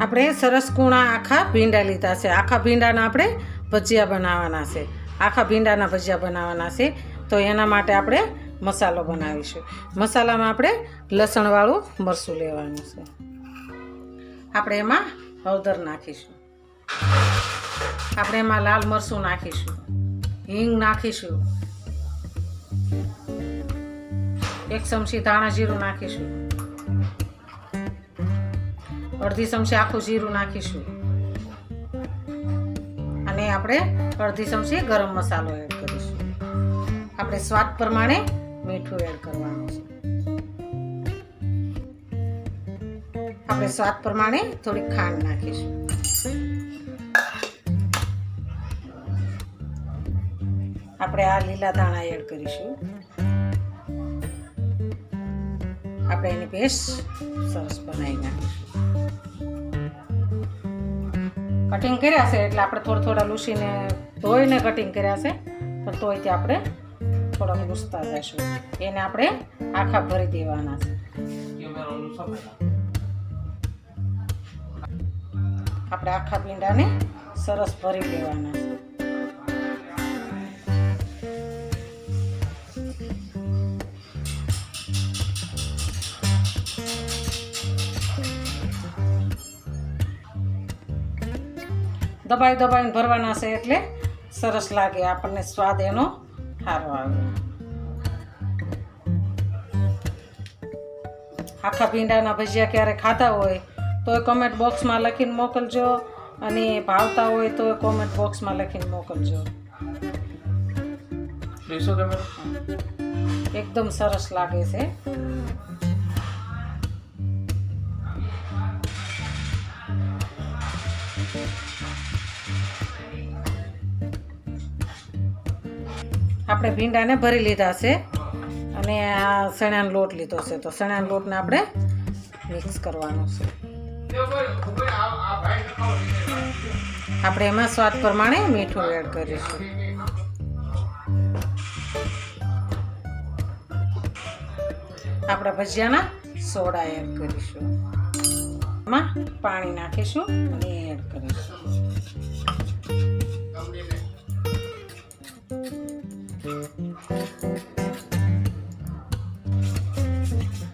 આપણે સરસ કૂણા આખા ભીંડા લીધા છે. આખા ભીંડાના આપણે ભજીયા બનાવવાના છે. આખા ભીંડાના ભજીયા બનાવવાના છે. તો એના માટે આપણે મસાલો બનાવીશું. મસાલામાં આપણે લસણવાળું મરચું લેવાનું છે. આપણે એમાં હળદર નાખીશું. આપણે એમાં લાલ મરચું નાખીશું. હિંગ નાખીશું. એક ચમચી ધાણા જીરું નાખીશું. અડધી ચમચી આખું જીરું નાખીશું. અને આપણે અડધી ચમચી ગરમ મસાલો એડ કરીશું. આપણે સ્વાદ પ્રમાણે મીઠું એડ કરવાનું છે. આપણે સ્વાદ પ્રમાણે થોડી ખાંડ નાખીશું. આપણે આ લીલા ધાણા એડ કરીશું. આપણે એની પેસ્ટ સરસ બનાવી નાખીશું. કટિંગ કર્યા છે એટલે આપણે થોડા થોડા લૂસીને ધોઈને કટિંગ કર્યા છે. પણ તોય તે આપણે થોડા લૂસતા જશું એને આપણે આખા ભરી દેવાના છે. આપણે આખા પીંડાને સરસ ભરી લેવાના છે. દબાઈ દબાઈને ભરવાના છે એટલે સરસ લાગે આપણને સ્વાદ એનો સારો આવે. આખા ભીંડાના ભજીયા ક્યારે ખાતા હોય તો એ કોમેન્ટ બોક્સમાં લખીને મોકલજો અને ભાવતા હોય તો કોમેન્ટ બોક્સમાં લખીને મોકલજો. એકદમ સરસ લાગે છે. આપણે ભીંડાને ભરી લીધા છે. અને આ ચણાનો લોટ લીધો છે. તો ચણાના લોટને આપણે મિક્સ કરવાનો છે. આપણે એમાં સ્વાદ પ્રમાણે મીઠું એડ કરીશું. આપણા ભજીયાના સોડા એડ કરીશું. એમાં પાણી નાખીશું અને એડ કરીશું.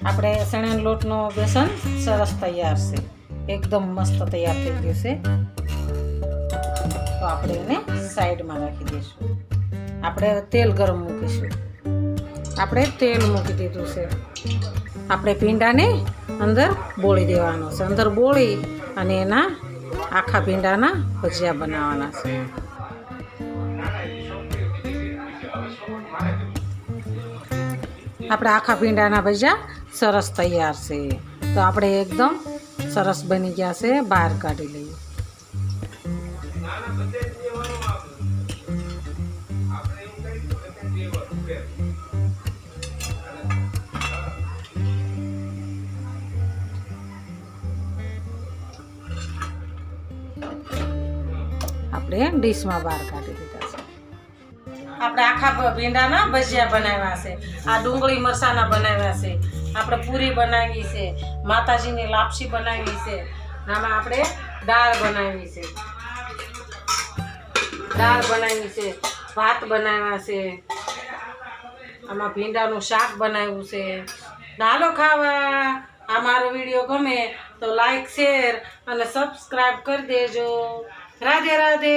આપણે ચણાના લોટનો બેસન સરસ તૈયાર છે. એકદમ મસ્ત તૈયાર થઈ ગયું છે. તો આપણે એને સાઈડમાં રાખી દઈશું. આપણે તેલ ગરમ મૂકીશું. આપણે તેલ મૂકી દીધું છે. આપણે ભીંડાને અંદર બોળી દેવાનો છે. અંદર બોળી અને એના આખા ભીંડાના ભજીયા બનાવવાના છે. આપણે આખા ભીંડાના ભજીયા સરસ તૈયાર છે. તો આપણે એકદમ સરસ બની ગયા છે, બહાર કાઢી લઈએ. આપણે ડીશમાં બહાર કાઢી દીધા છે. આપણે આખા ભીંડાના ભજીયા બનાવ્યા છે. આ ડુંગળી મરસાના બનાવ્યા છે. આપણે પૂરી બનાવી છે, માતાજીની લાપસી બનાવી છે આમાં આપણે દાળ બનાવી છે. દાળ બનાવી છે, ભાત બનાવ્યા છે, આમાં ભીંડાનું શાક બનાવ્યું છે. દાલો ખાવા, આ મારો વીડિયો ગમે તો લાઈક શેર અને સબસ્ક્રાઈબ કરી દેજો. રાધે રાધે.